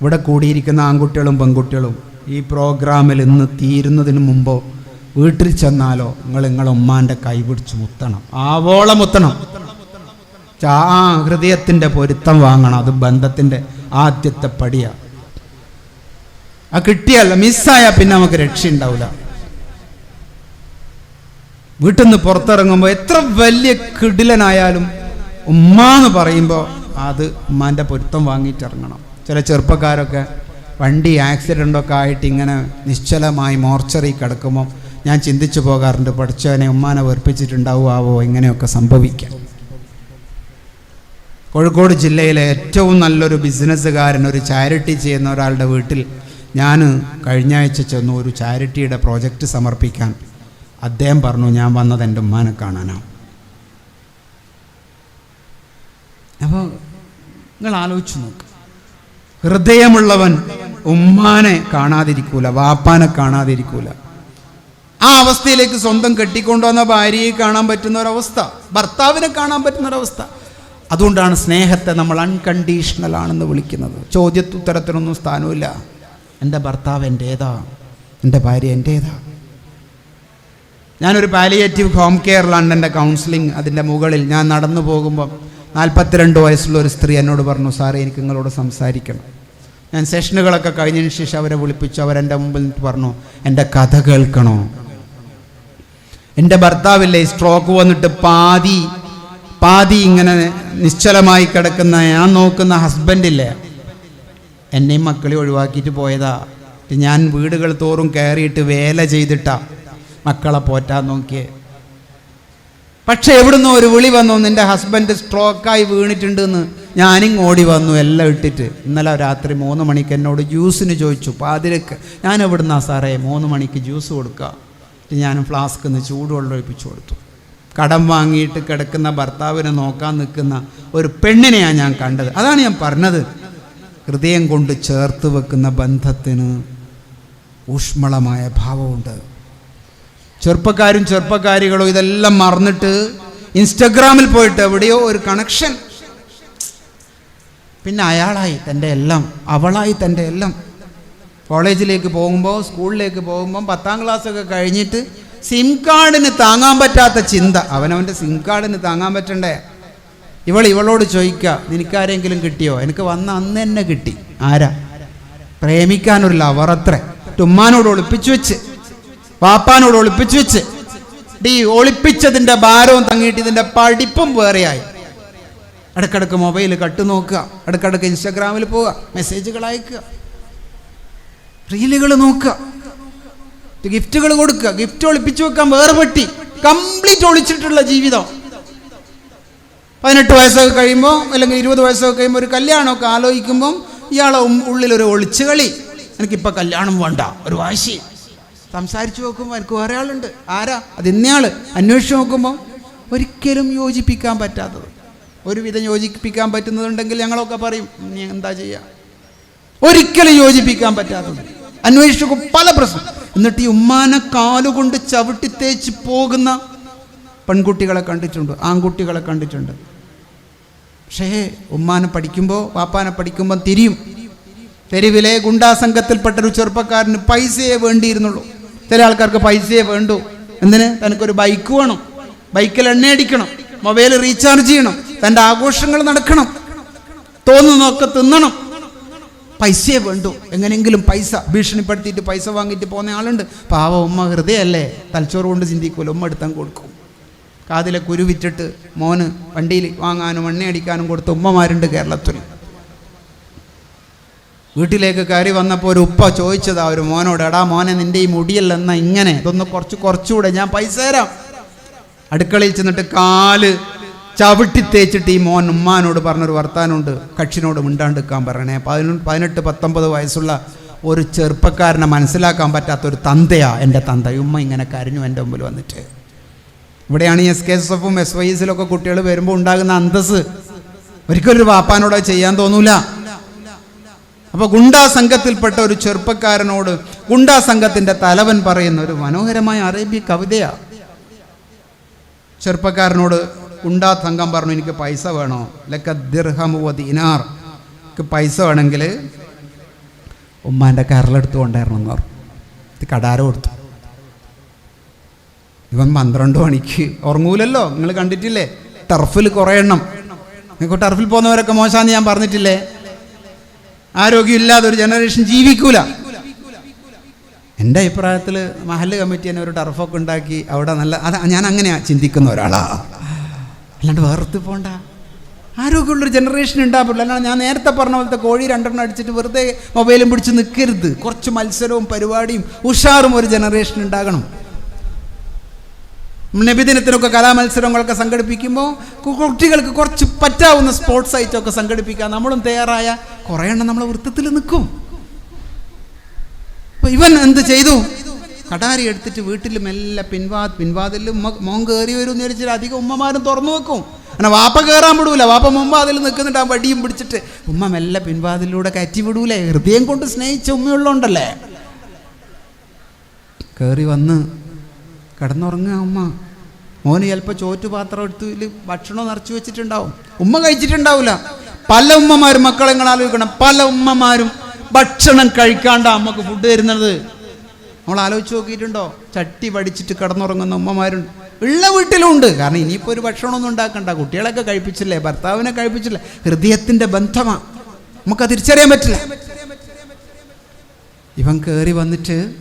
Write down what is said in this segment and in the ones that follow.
ഇവിടെ കൂടിയിരിക്കുന്ന ആൺകുട്ടികളും പെൺകുട്ടികളും ഈ പ്രോഗ്രാമിൽ ഇന്ന് തീരുന്നതിന് മുമ്പോ വീട്ടിൽ ചെന്നാലോ നിങ്ങൾ നിങ്ങളെ ഉമ്മാന്റെ കൈ പിടിച്ച് മുത്തണം. ആവോളം മുത്തണം. ആ ഹൃദയത്തിന്റെ പൊരുത്തം വാങ്ങണം. അത് ബന്ധത്തിന്റെ ആദ്യത്തെ പടിയാ. ആ കിട്ടിയല്ല മിസ്സായാൽ പിന്നെ നമുക്ക് രക്ഷയുണ്ടാവില്ല വീട്ടിൽ നിന്ന് പുറത്തിറങ്ങുമ്പോൾ എത്ര വലിയ കിടിലനായാലും ഉമ്മ എന്ന് പറയുമ്പോൾ അത് ഉമ്മാന്റെ പൊരുത്തം വാങ്ങിയിട്ട് ഇറങ്ങണം ചില ചെറുപ്പക്കാരൊക്കെ വണ്ടി ആക്സിഡന്റൊക്കെ ആയിട്ട് ഇങ്ങനെ നിശ്ചലമായി മോർച്ചറി കിടക്കുമ്പോൾ ഞാൻ ചിന്തിച്ചു പോകാറുണ്ട് പഠിച്ചവനെ ഉമ്മാനെ വെറുപ്പിച്ചിട്ടുണ്ടാവുമാവോ ഇങ്ങനെയൊക്കെ സംഭവിക്കാം. കോഴിക്കോട് ജില്ലയിലെ ഏറ്റവും നല്ലൊരു ബിസിനസ്സുകാരൻ ഒരു ചാരിറ്റി ചെയ്യുന്ന ഒരാളുടെ വീട്ടിൽ ഞാൻ കഴിഞ്ഞ ആഴ്ച ചെന്നു ഒരു ചാരിറ്റിയുടെ പ്രോജക്റ്റ് സമർപ്പിക്കാൻ. അദ്ദേഹം പറഞ്ഞു ഞാൻ വന്നത് എന്റെ ഉമ്മാനെ കാണാനാണ്. അപ്പോൾ നിങ്ങൾ ആലോചിച്ച് നോക്ക്. ഹൃദയമുള്ളവൻ ഉമ്മാനെ കാണാതിരിക്കൂല വാപ്പാനെ കാണാതിരിക്കൂല. ആ അവസ്ഥയിലേക്ക് സ്വന്തം കെട്ടിക്കൊണ്ടുവന്ന ഭാര്യയെ കാണാൻ പറ്റുന്ന ഒരവസ്ഥ ഭർത്താവിനെ കാണാൻ പറ്റുന്ന ഒരവസ്ഥ അതുകൊണ്ടാണ് സ്നേഹത്തെ നമ്മൾ അൺകണ്ടീഷണൽ ആണെന്ന് വിളിക്കുന്നത്. ചോദ്യത്തുത്തരത്തിനൊന്നും സ്ഥാനമില്ല എന്റെ ഭർത്താവ് എന്റേതാ? എന്റെ ഭാര്യ എന്റേതാ? ഞാനൊരു പാലിയേറ്റീവ് ഹോം കെയറിലാണ് എന്റെ കൗൺസിലിംഗ് അതിന്റെ മുകളിൽ ഞാൻ നടന്നു പോകുമ്പോൾ നാൽപ്പത്തിരണ്ട് വയസ്സുള്ള ഒരു സ്ത്രീ എന്നോട് പറഞ്ഞു സാറേ എനിക്ക് നിങ്ങളോട് സംസാരിക്കണം. ഞാൻ സെഷനുകളൊക്കെ കഴിഞ്ഞതിന് ശേഷം അവരെ വിളിപ്പിച്ചു. അവരെന്റെ മുമ്പിൽ പറഞ്ഞു എന്റെ കഥ കേൾക്കണോ? എന്റെ ഭർത്താവില്ലേ സ്ട്രോക്ക് വന്നിട്ട് പാതി പാതി ഇങ്ങനെ നിശ്ചലമായി കിടക്കുന്ന ഞാൻ നോക്കുന്ന ഹസ്ബൻഡില്ലേ എന്നെയും മക്കളെ ഒഴിവാക്കിയിട്ട് പോയതാ. ഞാൻ വീടുകൾ തോറും കയറിയിട്ട് വേല ചെയ്തിട്ടാ. മക്കളെ പോറ്റാൻ നോക്കിയേ. പക്ഷെ എവിടുന്നോ ഒരു വിളി വന്നു നിന്റെ ഹസ്ബൻഡ് സ്ട്രോക്കായി വീണിട്ടുണ്ടെന്ന്. ഞാനും ഓടി വന്നു എല്ലാം ഇട്ടിട്ട്. ഇന്നലെ രാത്രി മൂന്ന് മണിക്ക് എന്നോട് ജ്യൂസിന് ചോദിച്ചു പാതിരക്ക് ഞാൻ എവിടുന്നാ സാറേ? മൂന്ന് മണിക്ക് ജ്യൂസ് കൊടുക്കുക ഞാൻ ഫ്ലാസ്കിൽ നിന്ന് ചൂടുവെള്ളം ഒഴിപ്പിച്ചു കൊടുത്തു. കടം വാങ്ങിയിട്ട് കിടക്കുന്ന ഭർത്താവിനെ നോക്കാൻ നിൽക്കുന്ന ഒരു പെണ്ണിനെയാണ് ഞാൻ കണ്ടത്. അതാണ് ഞാൻ പറഞ്ഞത്. ഹൃദയം കൊണ്ട് ചേർത്ത് വെക്കുന്ന ബന്ധത്തിന് ഊഷ്മളമായ ഭാവമുണ്ട്. ചെറുപ്പക്കാരും ചെറുപ്പക്കാരികളും ഇതെല്ലാം മറന്നിട്ട് ഇൻസ്റ്റഗ്രാമിൽ പോയിട്ട് എവിടെയോ ഒരു കണക്ഷൻ പിന്നെ അയാളായി തന്റെ എല്ലാം അവളായി തന്റെ എല്ലാം. കോളേജിലേക്ക് പോകുമ്പോൾ സ്കൂളിലേക്ക് പോകുമ്പോൾ പത്താം ക്ലാസ്സൊക്കെ കഴിഞ്ഞിട്ട് സിം കാർഡിന് താങ്ങാൻ പറ്റാത്ത ചിന്ത. അവനവന്റെ സിം കാർഡിന് താങ്ങാൻ പറ്റണ്ടേ? ഇവൾ ഇവളോട് ചോദിക്കുക നിനക്കാരെങ്കിലും കിട്ടിയോ? എനിക്ക് വന്ന അന്ന് തന്നെ കിട്ടി. ആരാ? പ്രേമിക്കാനൊരു ലവറത്രേ ടുമ്മാനോട് ഒളിപ്പിച്ചു വെച്ച്. വാപ്പാനോട് ഒളിപ്പിച്ചു വെച്ച്. ഡീ ഒളിപ്പിച്ചതിന്റെ ഭാരവും തങ്ങിയിട്ട് ഇതിന്റെ പഠിപ്പും വേറെയായി. ഇടക്കിടക്ക് മൊബൈൽ കട്ട് നോക്കുക ഇടക്കിടക്ക് ഇൻസ്റ്റാഗ്രാമിൽ പോവുക മെസ്സേജുകൾ അയക്കുക റീലുകൾ നോക്കുക ഗിഫ്റ്റുകൾ കൊടുക്കുക ഗിഫ്റ്റ് ഒളിപ്പിച്ചു വെക്കാൻ വേറെ പെട്ടി കംപ്ലീറ്റ് ഒളിച്ചിട്ടുള്ള ജീവിതം. പതിനെട്ട് വയസ്സൊക്കെ കഴിയുമ്പോൾ അല്ലെങ്കിൽ ഇരുപത് വയസ്സൊക്കെ കഴിയുമ്പോൾ ഒരു കല്യാണമൊക്കെ ആലോചിക്കുമ്പം ഇയാളെ ഉള്ളിലൊരു ഒളിച്ചു കളി. എനിക്കിപ്പോൾ കല്യാണം വേണ്ട ഒരു വാശി. സംസാരിച്ചു നോക്കുമ്പോൾ എനിക്ക് വേറെ ആളുണ്ട്. ആരാ? അത് ഇന്നയാൾ അന്വേഷിച്ച് നോക്കുമ്പോൾ ഒരിക്കലും യോജിപ്പിക്കാൻ പറ്റാത്തത്. ഒരുവിധം യോജിപ്പിക്കാൻ പറ്റുന്നതുണ്ടെങ്കിൽ ഞങ്ങളൊക്കെ പറയും നീ എന്താ ചെയ്യുക ഒരിക്കലും യോജിപ്പിക്കാൻ പറ്റാത്തത്. അന്വേഷിച്ചു പല പ്രശ്നം. എന്നിട്ട് ഈ ഉമ്മാനെ കാലുകൊണ്ട് ചവിട്ടി തേച്ച് പോകുന്ന പെൺകുട്ടികളെ കണ്ടിട്ടുണ്ട് ആൺകുട്ടികളെ കണ്ടിട്ടുണ്ട്. പക്ഷേ ഉമ്മാനെ പഠിക്കുമ്പോൾ പാപ്പാനെ പഠിക്കുമ്പോൾ തിരിയും. തെരുവിലെ ഗുണ്ടാസംഘത്തിൽപ്പെട്ട ഒരു ചെറുപ്പക്കാരന് പൈസയെ വേണ്ടിയിരുന്നുള്ളൂ. ചില ആൾക്കാർക്ക് പൈസയെ വേണ്ടു. എന്തിന്? തനിക്കൊരു ബൈക്ക് വേണം. ബൈക്കിൽ എണ്ണ അടിക്കണം. മൊബൈൽ റീചാർജ് ചെയ്യണം. തന്റെ ആഘോഷങ്ങൾ നടക്കണം. തോന്നുന്നൊക്കെ തിന്നണം. പൈസയെ വേണ്ടു. എങ്ങനെയെങ്കിലും പൈസ ഭീഷണിപ്പെടുത്തിയിട്ട് പൈസ വാങ്ങിയിട്ട് പോകുന്ന ആളുണ്ട്. പാവ ഉമ്മ ഹൃദയമല്ലേ തലച്ചോറ് കൊണ്ട് ചിന്തിക്കുമല്ലോ ഉമ്മ എടുത്താൻ കൊടുക്കും. കാതിലെ കുരുവിറ്റിട്ട് മോന് വണ്ടിയിൽ വാങ്ങാനും എണ്ണയടിക്കാനും കൊടുത്ത ഉമ്മമാരുണ്ട് കേരളത്തിൽ. വീട്ടിലേക്ക് കയറി വന്നപ്പോൾ ഒരു ഉപ്പ ചോദിച്ചതാ ഒരു മോനോട് എടാ മോനെ നിന്റെ ഈ മുടിയല്ലെന്ന ഇങ്ങനെ? ഇതൊന്ന് കുറച്ച് കുറച്ചുകൂടെ ഞാൻ പൈസ തരാം. അടുക്കളയിൽ ചെന്നിട്ട് കാൽ ചവിട്ടി തേച്ചിട്ട് ഈ മോൻ ഉമ്മാനോട് പറഞ്ഞൊരു വർത്താനുണ്ട് കക്ഷിനോട് മിണ്ടാണ്ടിരിക്കാൻ പറയണേ. പതിനൊ പതിനെട്ട് പത്തൊമ്പത് വയസ്സുള്ള ഒരു ചെറുപ്പക്കാരനെ മനസ്സിലാക്കാൻ പറ്റാത്ത ഒരു തന്തയാ എന്റെ തന്ത. ഉമ്മ ഇങ്ങനെ കരഞ്ഞു എന്റെ മുമ്പിൽ വന്നിട്ട്. ഇവിടെയാണ് എസ് കെ എസ് എഫും എസ് വൈ എസിലൊക്കെ കുട്ടികൾ വരുമ്പോൾ ഉണ്ടാകുന്ന അന്തസ് ഒരിക്കലും ഒരു വാപ്പാനോട് ചെയ്യാൻ തോന്നൂല. അപ്പോൾ ഗുണ്ടാ സംഘത്തിൽപ്പെട്ട ഒരു ചെറുപ്പക്കാരനോട് ഗുണ്ടാ സംഘത്തിന്റെ തലവൻ പറയുന്ന ഒരു മനോഹരമായ അറേബ്യ കവിതയാ. ചെറുപ്പക്കാരനോട് ഗുണ്ടാ സംഘം പറഞ്ഞു എനിക്ക് പൈസ വേണോ? ലക്ക ദിനാർ. എനിക്ക് പൈസ വേണമെങ്കിൽ ഉമ്മാന്റെ കരളെടുത്ത് കൊണ്ടായിരുന്നു എന്ന് പറഞ്ഞു. കടാര കൊടുത്തു. ഇവൻ പന്ത്രണ്ട് മണിക്ക് ഉറങ്ങൂലല്ലോ? നിങ്ങൾ കണ്ടിട്ടില്ലേ? ടർഫിൽ കുറേ എണ്ണം. നിങ്ങൾക്ക് ടർഫിൽ പോകുന്നവരൊക്കെ മോശമാന്ന് ഞാൻ പറഞ്ഞിട്ടില്ലേ? ആരോഗ്യമില്ലാതെ ഒരു ജനറേഷൻ ജീവിക്കൂല. എന്റെ അഭിപ്രായത്തിൽ മഹല്ല് കമ്മിറ്റി തന്നെ ഒരു ടർഫൊക്കെ ഉണ്ടാക്കി അവിടെ നല്ല അത് ഞാൻ അങ്ങനെയാണ് ചിന്തിക്കുന്ന ഒരാളാ. അല്ലാണ്ട് വേർത്ത് പോണ്ട ആരോഗ്യമുള്ളൊരു ജനറേഷൻ ഉണ്ടാവില്ല അല്ലാണ്ട് ഞാൻ നേരത്തെ പറഞ്ഞ പോലത്തെ കോഴി രണ്ടെണ്ണം അടിച്ചിട്ട് വെറുതെ മൊബൈലും പിടിച്ച് നിൽക്കരുത് കുറച്ച് മത്സരവും പരിപാടിയും ഉഷാറും ഒരു ജനറേഷൻ ഉണ്ടാകണം. നബിദിനത്തിനൊക്കെ കലാമത്സരങ്ങളൊക്കെ സംഘടിപ്പിക്കുമ്പോൾ കുട്ടികൾക്ക് കുറച്ച് പറ്റാവുന്ന സ്പോർട്സ് ഐറ്റമൊക്കെ സംഘടിപ്പിക്കാം നമ്മളും തയ്യാറായ കുറേ എണ്ണം നമ്മളെ വൃത്തത്തിൽ നിൽക്കും. അപ്പൊ ഇവൻ എന്ത് ചെയ്തു? കടാരി എടുത്തിട്ട് വീട്ടിൽ മെല്ലെ പിൻവാ പിൻവാതിൽ മോൻ കയറി വരും എന്ന് വിചാരിച്ചിട്ട് അധികം ഉമ്മമാരും തുറന്നു വെക്കും. അങ്ങനെ വാപ്പ കയറാൻ വിടൂല. വാപ്പ മുമ്പ് അതിൽ നിൽക്കുന്നുണ്ട്. ആ വടിയും പിടിച്ചിട്ട് ഉമ്മ മെല്ലെ പിൻവാതിലൂടെ കയറ്റി വിടൂലേ? ഹൃദയം കൊണ്ട് സ്നേഹിച്ച ഉമ്മയുള്ളതുകൊണ്ടല്ലേ? കയറി വന്ന് കിടന്നുറങ്ങുക ഉമ്മ. മോന് ചിലപ്പോൾ ചോറ്റുപാത്രം എടുത്ത് ഭക്ഷണം നിറച്ചു വെച്ചിട്ടുണ്ടാവും. ഉമ്മ കഴിച്ചിട്ടുണ്ടാവില്ല പല ഉമ്മമാരും മക്കളെ നിങ്ങൾ ആലോചിക്കണം. പല ഉമ്മമാരും ഭക്ഷണം കഴിക്കാണ്ട അമ്മയ്ക്ക് ഫുഡ് തരുന്നത്. നമ്മൾ ആലോചിച്ച് നോക്കിയിട്ടുണ്ടോ? ചട്ടി പഠിച്ചിട്ട് കിടന്നുറങ്ങുന്ന ഉമ്മമാരുണ്ട്. ഉള്ള വീട്ടിലുണ്ട്. കാരണം ഇനിയിപ്പോൾ ഒരു ഭക്ഷണമൊന്നും ഉണ്ടാക്കണ്ട. കുട്ടികളൊക്കെ കഴിപ്പിച്ചില്ലേ? ഭർത്താവിനെ കഴിപ്പിച്ചില്ലേ? ഹൃദയത്തിന്റെ ബന്ധമാണ് നമുക്ക് തിരിച്ചറിയാൻ പറ്റില്ല. ഇവൻ കയറി വന്നിട്ട്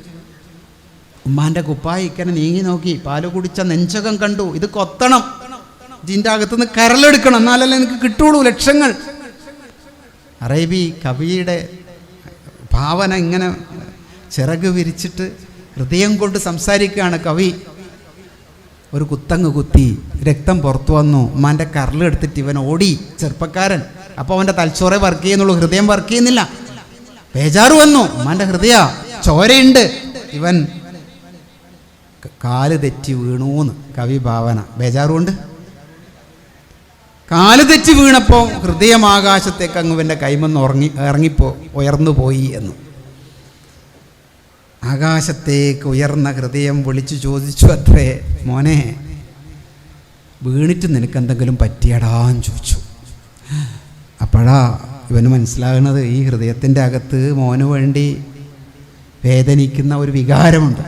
ഉമ്മാന്റെ കുപ്പായി ഇക്കനെ നീങ്ങി നോക്കി. പാൽ കുടിച്ച നെഞ്ചകം കണ്ടു. ഇത് കൊത്തണം. ഇതിന്റെ അകത്തുനിന്ന് കരലെടുക്കണം എന്നാലല്ലേ എനിക്ക് കിട്ടുള്ളൂ ലക്ഷങ്ങൾ. അറേബി കവിയുടെ ഭാവന ഇങ്ങനെ ചിറക് വിരിച്ചിട്ട് ഹൃദയം കൊണ്ട് സംസാരിക്കുകയാണ് കവി. ഒരു കുത്തങ്ങ് കുത്തി രക്തം പുറത്തു വന്നു. ഉമ്മാന്റെ കരലെടുത്തിട്ട് ഇവൻ ഓടി. ചെറുപ്പക്കാരൻ. അപ്പോൾ അവന്റെ തലച്ചോറെ വർക്ക് ചെയ്യുന്നുള്ളൂ. ഹൃദയം വർക്ക് ചെയ്യുന്നില്ല. ബേജാറ് വന്നു. ഉമ്മാന്റെ ഹൃദയ ചോരയുണ്ട്. ഇവൻ കാൽ തെറ്റി വീണൂന്ന് കവി ഭാവന. ബേജാറുകൊണ്ട് കാൽ തെറ്റി വീണപ്പോൾ ഹൃദയം ആകാശത്തേക്ക് അങ്ങ് ഇവന്റെ കൈമെന്ന് ഉറങ്ങി ഇറങ്ങിപ്പോ ഉയർന്നു പോയി എന്ന്. ആകാശത്തേക്ക് ഉയർന്ന ഹൃദയം വിളിച്ചു ചോദിച്ചു അത്രേ മോനെ വീണിട്ട് നിനക്ക് എന്തെങ്കിലും പറ്റിയടാന്ന് ചോദിച്ചു. അപ്പോഴാ ഇവന് മനസ്സിലാകുന്നത് ഈ ഹൃദയത്തിന്റെ അകത്ത് മോന് വേണ്ടി വേദനിക്കുന്ന ഒരു വികാരമുണ്ട്.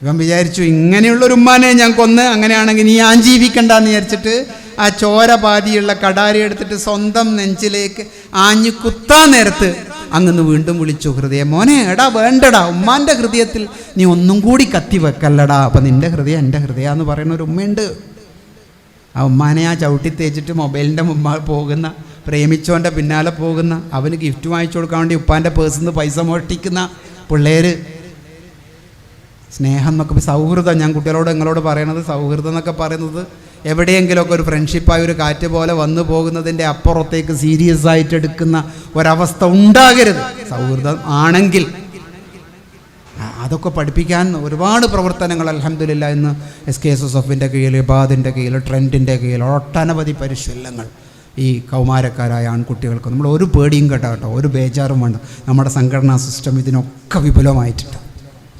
ഇവൻ വിചാരിച്ചു ഇങ്ങനെയുള്ള ഒരു ഉമ്മാനെ ഞാൻ കൊന്ന് അങ്ങനെയാണെങ്കിൽ നീ ഞാൻ ജീവിക്കണ്ടെന്ന് വിചാരിച്ചിട്ട് ആ ചോര പാതിയുള്ള കടാരി എടുത്തിട്ട് സ്വന്തം നെഞ്ചിലേക്ക് ആഞ്ഞു കുത്താൻ നേരത്ത് അങ്ങന്ന് വീണ്ടും വിളിച്ചു ഹൃദയം മോനെ എടാ വേണ്ടടാ ഉമ്മാന്റെ ഹൃദയത്തിൽ നീ ഒന്നും കൂടി കത്തി വെക്കല്ലടാ. അപ്പം നിന്റെ ഹൃദയം എന്റെ ഹൃദയം എന്ന് പറയുന്ന ഒരു ഉമ്മയുണ്ട്. ആ ഉമ്മാനെ ആ ചവിട്ടി തേച്ചിട്ട് മൊബൈലിന്റെ മുമ്പ് പോകുന്ന പ്രേമിച്ചോന്റെ പിന്നാലെ പോകുന്ന അവന് ഗിഫ്റ്റ് വാങ്ങിച്ചു കൊടുക്കാൻ വേണ്ടി ഉപ്പാന്റെ പേഴ്സിൽ നിന്ന് പൈസ മോഷ്ടിക്കുന്ന പിള്ളേർ സ്നേഹം എന്നൊക്കെ സൗഹൃദം ഞാൻ കുട്ടികളോട് നിങ്ങളോട് പറയണത് സൗഹൃദം എന്നൊക്കെ പറയുന്നത് എവിടെയെങ്കിലുമൊക്കെ ഒരു ഫ്രണ്ട്ഷിപ്പായി ഒരു കാറ്റ് പോലെ വന്നു പോകുന്നതിന്റെ അപ്പുറത്തേക്ക് സീരിയസ് ആയിട്ട് എടുക്കുന്ന ഒരവസ്ഥ ഉണ്ടാകരുത്. സൗഹൃദം ആണെങ്കിൽ. അതൊക്കെ പഠിപ്പിക്കാൻ ഒരുപാട് പ്രവർത്തനങ്ങൾ അലഹമില്ല ഇന്ന് എസ് കെ എസ് എസ് എഫിന്റെ കീഴിൽ ഇബാദിന്റെ കീഴിൽ ട്രെൻഡിന്റെ കീഴിൽ ഒട്ടനവധി പരിശീലനങ്ങൾ ഈ കൗമാരക്കാരായ ആൺകുട്ടികൾക്ക്. നമ്മൾ ഒരു പേടിയും കേട്ടോ കേട്ടോ ഒരു ബേജാറും വേണ്ട. നമ്മുടെ സംഘടനാ സിസ്റ്റം ഇതിനൊക്കെ വിപുലമായിട്ടുണ്ട്.